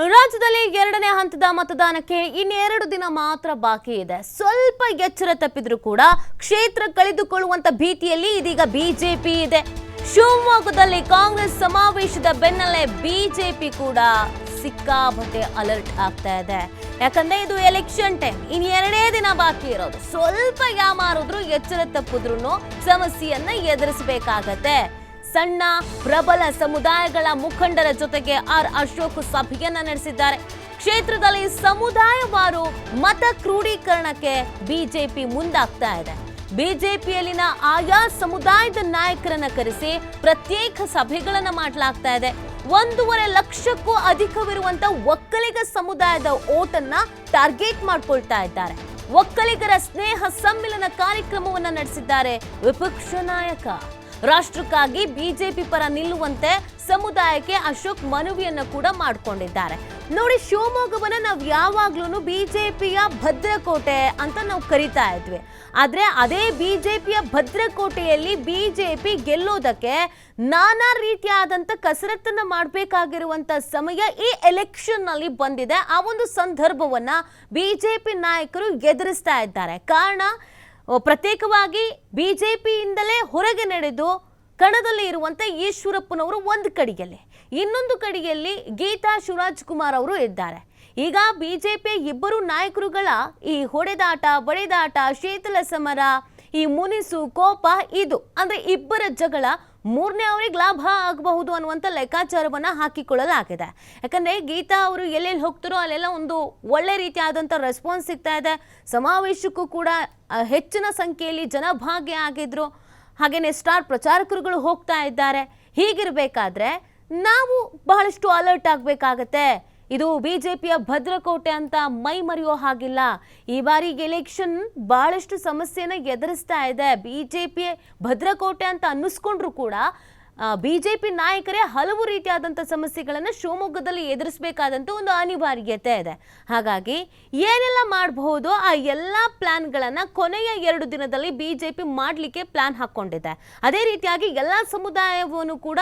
ರಾಜ್ಯದಲ್ಲಿ ಎರಡನೇ ಹಂತದ ಮತದಾನಕ್ಕೆ ಇನ್ನೆರಡು ದಿನ ಮಾತ್ರ ಬಾಕಿ ಇದೆ. ಸ್ವಲ್ಪ ಎಚ್ಚರ ತಪ್ಪಿದ್ರೂ ಕೂಡ ಕ್ಷೇತ್ರ ಕಳೆದುಕೊಳ್ಳುವಂತ ಭೀತಿಯಲ್ಲಿ ಇದೀಗ ಬಿಜೆಪಿ ಇದೆ. ಶಿವಮೊಗ್ಗದಲ್ಲಿ ಕಾಂಗ್ರೆಸ್ ಸಮಾವೇಶದ ಬೆನ್ನಲ್ಲೇ ಬಿಜೆಪಿ ಕೂಡ ಸಿಕ್ಕಾಪಟ್ಟೆ ಅಲರ್ಟ್ ಆಗ್ತಾ ಇದೆ. ಯಾಕಂದ್ರೆ ಇದು ಎಲೆಕ್ಷನ್ ಟೈಮ್. ಇನ್ ಎರಡೇ ದಿನ ಬಾಕಿ ಇರೋದು. ಸ್ವಲ್ಪ ಯಾಮಾರಿದ್ರು ಎಚ್ಚರ ತಪ್ಪಿದ್ರು ಸಮಸ್ಯೆಯನ್ನ ಎದುರಿಸಬೇಕಾಗತ್ತೆ. ಸಣ್ಣ ಪ್ರಬಲ ಸಮುದಾಯಗಳ ಮುಖಂಡರ ಜೊತೆಗೆ ಆರ್ ಅಶೋಕ್ ಸಭೆಯನ್ನ ನಡೆಸಿದ್ದಾರೆ. ಕ್ಷೇತ್ರದಲ್ಲಿ ಸಮುದಾಯವಾರು ಮತ ಕ್ರೋಢೀಕರಣಕ್ಕೆ ಬಿಜೆಪಿ ಮುಂದಾಗ್ತಾ ಇದೆ. ಬಿಜೆಪಿಯಲ್ಲಿನ ಆಯಾ ಸಮುದಾಯದ ನಾಯಕರನ್ನ ಕರೆಸಿ ಪ್ರತ್ಯೇಕ ಸಭೆಗಳನ್ನ ಮಾಡಲಾಗ್ತಾ ಇದೆ. ಒಂದೂವರೆ ಲಕ್ಷಕ್ಕೂ ಅಧಿಕವಿರುವಂತ ಒಕ್ಕಲಿಗ ಸಮುದಾಯದ ಓಟನ್ನ ಟಾರ್ಗೆಟ್ ಮಾಡ್ಕೊಳ್ತಾ ಇದ್ದಾರೆ. ಒಕ್ಕಲಿಗರ ಸ್ನೇಹ ಸಮ್ಮಿಲನ ಕಾರ್ಯಕ್ರಮವನ್ನ ನಡೆಸಿದ್ದಾರೆ ವಿಪಕ್ಷ ನಾಯಕ. ರಾಷ್ಟ್ರಕ್ಕಾಗಿ ಬಿಜೆಪಿ ಪರ ನಿಲ್ಲುವಂತೆ ಸಮುದಾಯಕ್ಕೆ ಅಶೋಕ್ ಮನವಿಯನ್ನ ಕೂಡ ಮಾಡಿಕೊಂಡಿದ್ದಾರೆ. ನೋಡಿ, ಶಿವಮೊಗ್ಗವನ್ನ ನಾವು ಯಾವಾಗ್ಲೂ ಬಿಜೆಪಿಯ ಭದ್ರಕೋಟೆ ಅಂತ ನಾವು ಕರಿತಾ ಇದ್ವಿ. ಆದ್ರೆ ಅದೇ ಬಿಜೆಪಿಯ ಭದ್ರಕೋಟೆಯಲ್ಲಿ ಬಿಜೆಪಿ ಗೆಲ್ಲೋದಕ್ಕೆ ನಾನಾ ರೀತಿಯಾದಂತ ಕಸರತ್ತನ್ನ ಮಾಡಬೇಕಾಗಿರುವಂತ ಸಮಯ ಈ ಎಲೆಕ್ಷನ್ನಲ್ಲಿ ಬಂದಿದೆ. ಆ ಒಂದು ಸಂದರ್ಭವನ್ನ ಬಿಜೆಪಿ ನಾಯಕರು ಎದುರಿಸ್ತಾ ಇದ್ದಾರೆ. ಕಾರಣ ಪ್ರತ್ಯೇಕವಾಗಿ ಬಿಜೆಪಿಯಿಂದಲೇ ಹೊರಗೆ ನಡೆದು ಕಣದಲ್ಲಿ ಇರುವಂತ ಈಶ್ವರಪ್ಪನವರು ಒಂದು ಕಡೆಯಲ್ಲಿ. ಇನ್ನೊಂದು ಕಡೆಯಲ್ಲಿ ಗೀತಾ ಶಿವರಾಜ್ ಕುಮಾರ್ ಅವರು ಇದ್ದಾರೆ. ಈಗ ಬಿಜೆಪಿ ಇಬ್ಬರು ನಾಯಕರುಗಳ ಈ ಹೊಡೆದಾಟ, ಬಡಿದಾಟ, ಶೀತಲ ಸಮರ, ಈ ಮುನಿಸು ಕೋಪ ಇದು. ಅಂದ್ರೆ ಇಬ್ಬರ ಜಗಳ ಮೂರನೇ ಅವರಿಗೆ ಲಾಭ ಆಗಬಹುದು ಅನ್ನುವಂಥ ಲೆಕ್ಕಾಚಾರವನ್ನು ಹಾಕಿಕೊಳ್ಳಲಾಗಿದೆ. ಯಾಕಂದರೆ ಗೀತಾ ಅವರು ಎಲ್ಲೆಲ್ಲಿ ಹೋಗ್ತಾರೋ ಅಲ್ಲೆಲ್ಲ ಒಂದು ಒಳ್ಳೆ ರೀತಿಯಾದಂಥ ರೆಸ್ಪಾನ್ಸ್ ಸಿಗ್ತಾ ಇದೆ. ಸಮಾವೇಶಕ್ಕೂ ಕೂಡ ಹೆಚ್ಚಿನ ಸಂಖ್ಯೆಯಲ್ಲಿ ಜನ ಭಾಗಿಯಾಗಿದ್ರು ಹಾಗೆಯೇ ಸ್ಟಾರ್ ಪ್ರಚಾರಕರುಗಳು ಹೋಗ್ತಾ ಇದ್ದಾರೆ. ಹೀಗಿರಬೇಕಾದ್ರೆ ನಾವು ಬಹಳಷ್ಟು ಅಲರ್ಟ್ ಆಗಬೇಕಾಗತ್ತೆ. ಇದು ಬಿಜೆಪಿಯ ಭದ್ರಕೋಟೆ ಅಂತ ಮೈ ಮರೆಯೋ ಹಾಗಿಲ್ಲ. ಈ ಬಾರಿ ಎಲೆಕ್ಷನ್ ಬಹಳಷ್ಟು ಸಮಸ್ಯೆನ ಎದುರಿಸ್ತಾ ಇದೆ. ಬಿಜೆಪಿ ಭದ್ರಕೋಟೆ ಅಂತ ಅನ್ನಿಸ್ಕೊಂಡ್ರು ಕೂಡ ಬಿಜೆಪಿ ನಾಯಕರೇ ಹಲವು ರೀತಿಯಾದಂಥ ಸಮಸ್ಯೆಗಳನ್ನು ಶಿವಮೊಗ್ಗದಲ್ಲಿ ಎದುರಿಸಬೇಕಾದಂಥ ಒಂದು ಅನಿವಾರ್ಯತೆ ಇದೆ. ಹಾಗಾಗಿ ಏನೆಲ್ಲ ಮಾಡಬಹುದು, ಆ ಎಲ್ಲ ಪ್ಲ್ಯಾನ್ಗಳನ್ನು ಕೊನೆಯ ಎರಡು ದಿನದಲ್ಲಿ ಬಿಜೆಪಿ ಮಾಡಲಿಕ್ಕೆ ಪ್ಲ್ಯಾನ್ ಹಾಕ್ಕೊಂಡಿದೆ ಅದೇ ರೀತಿಯಾಗಿ ಎಲ್ಲ ಸಮುದಾಯವನ್ನು ಕೂಡ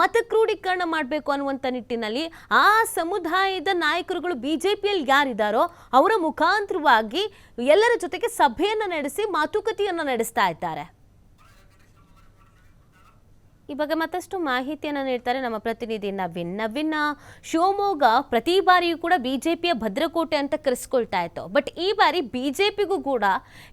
ಮತ ಕ್ರೋಢೀಕರಣ ಮಾಡಬೇಕು ಅನ್ನುವಂಥ ನಿಟ್ಟಿನಲ್ಲಿ ಆ ಸಮುದಾಯದ ನಾಯಕರುಗಳು ಬಿಜೆಪಿಯಲ್ಲಿ ಯಾರಿದ್ದಾರೋ ಅವರ ಮುಖಾಂತರವಾಗಿ ಎಲ್ಲರ ಜೊತೆಗೆ ಸಭೆಯನ್ನು ನಡೆಸಿ ಮಾತುಕತೆಯನ್ನು ನಡೆಸ್ತಾ ಇದ್ದಾರೆ. ಈ ಬಗ್ಗೆ ಮತ್ತಷ್ಟು ಮಾಹಿತಿಯನ್ನು ನೀಡ್ತಾರೆ ನಮ್ಮ ಪ್ರತಿನಿಧಿ ನವೀನ್ ನವೀನ್ ಶಿವಮೊಗ್ಗ ಪ್ರತಿ ಬಾರಿಯೂ ಕೂಡ ಬಿಜೆಪಿಯ ಭದ್ರಕೋಟೆ ಅಂತ ಕರೆಸ್ಕೊಳ್ತಾ ಇತ್ತು. ಬಟ್ ಈ ಬಾರಿ ಬಿಜೆಪಿಗೂ ಕೂಡ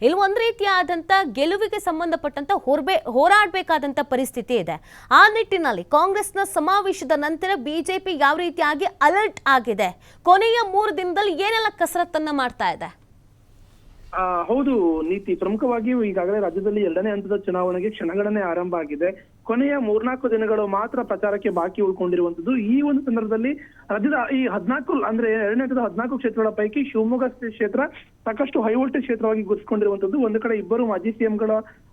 ಇಲ್ಲಿ ಒಂದು ರೀತಿಯಾದಂಥ ಗೆಲುವಿಗೆ ಸಂಬಂಧಪಟ್ಟಂತ ಹೊರಬೇ ಹೋರಾಡಬೇಕಾದಂಥ ಪರಿಸ್ಥಿತಿ ಇದೆ. ಆ ನಿಟ್ಟಿನಲ್ಲಿ ಕಾಂಗ್ರೆಸ್ನ ಸಮಾವೇಶದ ನಂತರ ಬಿಜೆಪಿ ಯಾವ ರೀತಿಯಾಗಿ ಅಲರ್ಟ್ ಆಗಿದೆ? ಕೊನೆಯ ಮೂರು ದಿನದಲ್ಲಿ ಏನೆಲ್ಲ ಕಸರತ್ತನ್ನು ಮಾಡ್ತಾ ಇದೆ? ಹೌದು, ನೀತಿ. ಪ್ರಮುಖವಾಗಿ ಈಗಾಗಲೇ ರಾಜ್ಯದಲ್ಲಿ ಎರಡನೇ ಹಂತದ ಚುನಾವಣೆಗೆ ಕ್ಷಣಗಣನೆ ಆರಂಭ ಆಗಿದೆ. ಕೊನೆಯ ಮೂರ್ನಾಲ್ಕು ದಿನಗಳು ಮಾತ್ರ ಪ್ರಚಾರಕ್ಕೆ ಬಾಕಿ ಉಳ್ಕೊಂಡಿರುವಂತದ್ದು ಈ ಒಂದು ಸಂದರ್ಭದಲ್ಲಿ ರಾಜ್ಯದ ಈ ಹದಿನಾಲ್ಕು, ಅಂದ್ರೆ ಎರಡನೇ ಹಂತದ ಹದಿನಾಲ್ಕು ಕ್ಷೇತ್ರಗಳ ಪೈಕಿ ಶಿವಮೊಗ್ಗ ಕ್ಷೇತ್ರ ಸಾಕಷ್ಟು ಹೈ ವೋಲ್ಟೇಜ್ ಕ್ಷೇತ್ರವಾಗಿ ಗುರುತಿಸಿಕೊಂಡಿರುವಂತದ್ದು ಒಂದು ಕಡೆ ಇಬ್ಬರು ಮಾಜಿ ಸಿಎಂಗಳ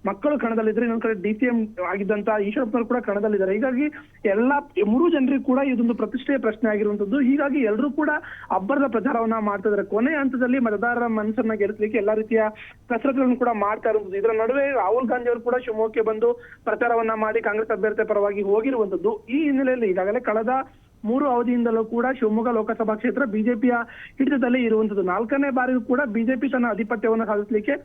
ಮಕ್ಕಳು ಕಣದಲ್ಲಿದ್ರೆ ಇನ್ನೊಂದು ಕಡೆ ಡಿ ಸಿ ಎಂ ಆಗಿದ್ದಂತ ಈಶ್ವರಪ್ಪನವರು ಕೂಡ ಕಣದಲ್ಲಿದ್ದಾರೆ. ಹೀಗಾಗಿ ಎಲ್ಲಾ ಮೂರು ಜನರಿಗೂ ಕೂಡ ಇದೊಂದು ಪ್ರತಿಷ್ಠೆಯ ಪ್ರಶ್ನೆ ಆಗಿರುವಂತದ್ದು ಹೀಗಾಗಿ ಎಲ್ಲರೂ ಕೂಡ ಅಬ್ಬರದ ಪ್ರಚಾರವನ್ನ ಮಾಡ್ತಾ ಕೊನೆಯ ಹಂತದಲ್ಲಿ ಮತದಾರರ ಮನಸ್ಸನ್ನ ಗೆಲ್ಲಿಸಲಿಕ್ಕೆ ಎಲ್ಲಾ ರೀತಿಯ ಕಸರತ್ತುಗಳನ್ನು ಕೂಡ ಮಾಡ್ತಾ ಇರುವಂತದ್ದು ಇದರ ನಡುವೆ ರಾಹುಲ್ ಗಾಂಧಿ ಅವರು ಕೂಡ ಶಿವಮೊಗ್ಗಕ್ಕೆ ಬಂದು ಪ್ರಚಾರವನ್ನ ಮಾಡಿ ಕಾಂಗ್ರೆಸ್ ಅಭ್ಯರ್ಥಿ ಪರವಾಗಿ ಹೋಗಿರುವಂತದ್ದು ಈ ಹಿನ್ನೆಲೆಯಲ್ಲಿ ಈಗಾಗಲೇ ಕಳೆದ ಮೂರು ಅವಧಿಯಿಂದಲೂ ಕೂಡ ಶಿವಮೊಗ್ಗ ಲೋಕಸಭಾ ಕ್ಷೇತ್ರ ಬಿಜೆಪಿಯ ಹಿಡಿತದಲ್ಲಿ ಇರುವಂತದ್ದು ನಾಲ್ಕನೇ ಬಾರಿಯೂ ಕೂಡ ಬಿಜೆಪಿ ತನ್ನ ಆಧಿಪತ್ಯವನ್ನು ಸಾಧಿಸಲಿಕ್ಕೆ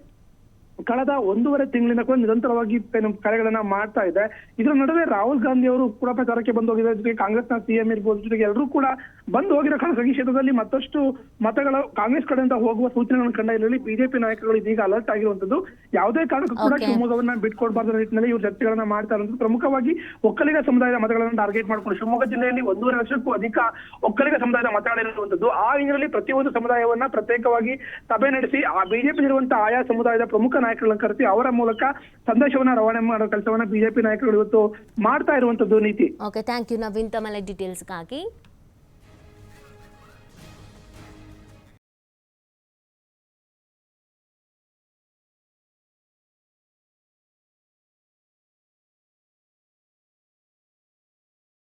ಕಳೆದ ಒಂದೂವರೆ ತಿಂಗಳಿಂದ ಕೂಡ ನಿರಂತರವಾಗಿ ಕಾರ್ಯಗಳನ್ನ ಮಾಡ್ತಾ ಇದೆ. ಇದರ ನಡುವೆ ರಾಹುಲ್ ಗಾಂಧಿ ಅವರು ಕೂಡ ಪ್ರಚಾರಕ್ಕೆ ಬಂದು ಹೋಗಿದ್ದಾರೆ. ಜೊತೆಗೆ ಕಾಂಗ್ರೆಸ್ನ ಸಿಎಂ ಇರ್ಬೋದು. ಜೊತೆಗೆ ಎಲ್ಲರೂ ಕೂಡ ಬಂದು ಹೋಗಿರೋ ಖಾಸಗಿ ಕ್ಷೇತ್ರದಲ್ಲಿ ಮತ್ತಷ್ಟು ಮತಗಳ ಕಾಂಗ್ರೆಸ್ ಕಡೆಯಿಂದ ಹೋಗುವ ಸೂಚನೆಗಳನ್ನು ಕಂಡ ಹಿನ್ನೆಲೆಯಲ್ಲಿ ಬಿಜೆಪಿ ನಾಯಕರುಗಳು ಇದೀಗ ಅಲರ್ಟ್ ಆಗಿರುವಂತದ್ದು. ಯಾವುದೇ ಕಾರಣಕ್ಕೂ ಕೂಡ. ಶಿವಮೊಗ್ಗವನ್ನ ಬಿಟ್ಕೊಡ್ಬಾರ್ದು ನಿಟ್ಟಿನಲ್ಲಿ ಇವರು ಚರ್ಚೆಗಳನ್ನ ಮಾಡ್ತಾ ಇರುವಂತದ್ದು ಪ್ರಮುಖವಾಗಿ ಒಕ್ಕಲಿಗ ಸಮುದಾಯದ ಮತಗಳನ್ನು ಟಾರ್ಗೆಟ್ ಮಾಡಿಕೊಂಡು ಶಿವಮೊಗ್ಗ ಜಿಲ್ಲೆಯಲ್ಲಿ ಒಂದೂವರೆ ಲಕ್ಷಕ್ಕೂ ಅಧಿಕ ಒಕ್ಕಲಿಗ ಸಮುದಾಯದ ಮತಗಳಿರುವಂತದ್ದು ಆ ಹಿನ್ನೆಲೆಯಲ್ಲಿ ಪ್ರತಿಯೊಂದು ಸಮುದಾಯವನ್ನ ಪ್ರತ್ಯೇಕವಾಗಿ ಸಭೆ ನಡೆಸಿ ಆ ಬಿಜೆಪಿ ಇರುವಂತಹ ಆಯಾ ಸಮುದಾಯದ ಪ್ರಮುಖ ನಾಯಕರನ್ನ ಕರೆಸಿ ಅವರ ಮೂಲಕ ಸಂದೇಶವನ್ನ ರವಾನೆ ಮಾಡೋ ಕೆಲಸವನ್ನ ಬಿಜೆಪಿ ನಾಯಕರು ಇವತ್ತು ಮಾಡ್ತಾ ಇರುವಂತದ್ದು ನೀತಿ. ಓಕೆ ಥ್ಯಾಂಕ್ ಯು ನವೀನ್ ತಮ್ಮೆಲ್ಲ ಡೀಟೇಲ್ಸ್ಗಾಗಿ